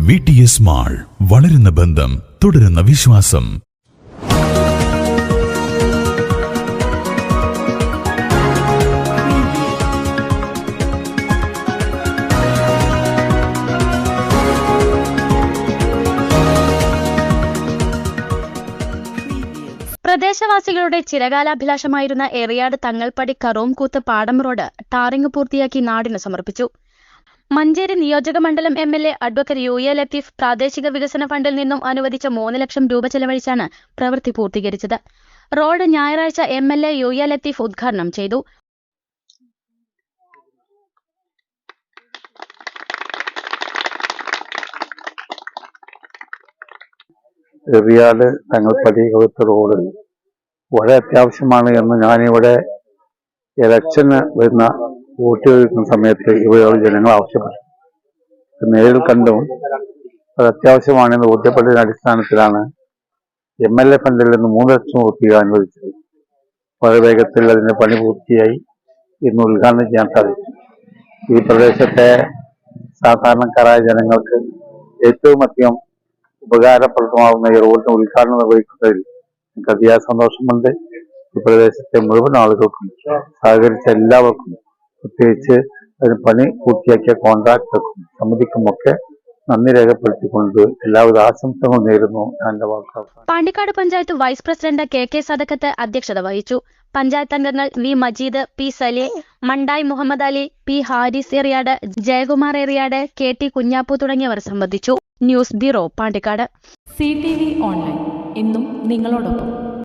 V T S mall വളരുന്ന ബന്ധം തുടരുന്ന വിശ്വാസം. പ്രദേശവാസികളുടെ ചിരകാലാഭിലാഷമായിരുന്ന എറിയാട് തങ്ങൾപ്പടി കറോംകൂത്ത് പാടം റോഡ് ടാറിംഗ് പൂർത്തിയാക്കി നാടിന് സമർപ്പിച്ചു. മഞ്ചേരി നിയോജക മണ്ഡലം M L A advocate U A Latheef പ്രാദേശിക വികസന ഫണ്ടിൽ നിന്നും അനുവദിച്ച മൂന്ന് ലക്ഷം രൂപ ചെലവഴിച്ചാണ് പ്രവൃത്തി പൂർത്തീകരിച്ചത്. റോഡ് ഞായറാഴ്ച M L A U A Latheef ഉദ്ഘാടനം ചെയ്തു. റിയാട് തങ്ങൾപ്പടി കൗത്ത് റോഡ് വളരെ അത്യാവശ്യമാണ് എന്ന് ഞാനിവിടെ ഇലക്ഷന് വരുന്ന വോട്ട് ചോദിക്കുന്ന സമയത്ത് ഇവരോട് ജനങ്ങൾ ആവശ്യപ്പെട്ടു. നേരിൽ കണ്ടും അത് അത്യാവശ്യമാണെന്ന് ബോധ്യപ്പെട്ടതിന്റെ അടിസ്ഥാനത്തിലാണ് എം എൽ എ ഫണ്ടിൽ നിന്ന് മൂന്ന് ലക്ഷം റുപ്യ അനുവദിച്ചത്. വളരെ വേഗത്തിൽ അതിന്റെ പണി പൂർത്തിയായി. ഇന്ന് ഉദ്ഘാടനം ചെയ്യാൻ സാധിച്ചു. ഈ പ്രദേശത്തെ സാധാരണക്കാരായ ജനങ്ങൾക്ക് ഏറ്റവും അധികം ഉപകാരപ്രദമാവുന്ന ഈ റോഡിന് ഉദ്ഘാടനം നിർവഹിക്കുന്നതിൽ എനിക്ക് അതിയായ സന്തോഷമുണ്ട്. ഈ പ്രദേശത്തെ മുഴുവൻ ആളുകൾക്കും സഹകരിച്ച എല്ലാവർക്കും പ്രത്യേകിച്ച് അതിന് പണി പൂർത്തിയാക്കിയ കോൺട്രാക്ടർക്കും സമിതിക്കുമൊക്കെ നന്ദി രേഖപ്പെടുത്തിക്കൊണ്ട് എല്ലാവിധ ആശംസകളും നേരുന്നു. എന്റെ എന്റെ Pandikkad panchayat vice president K K Sadakkath അധ്യക്ഷത വഹിച്ചു. പഞ്ചായത്ത് അംഗങ്ങൾ V Majeed P Sali Mandai Muhammad Ali P Haris Eriyad Jayakumar Eriyad K T Kunjappu തുടങ്ങിയവർ സംബന്ധിച്ചു. News bureau Pandikkad. C T V online. ഇന്നും നിങ്ങളോടൊപ്പം.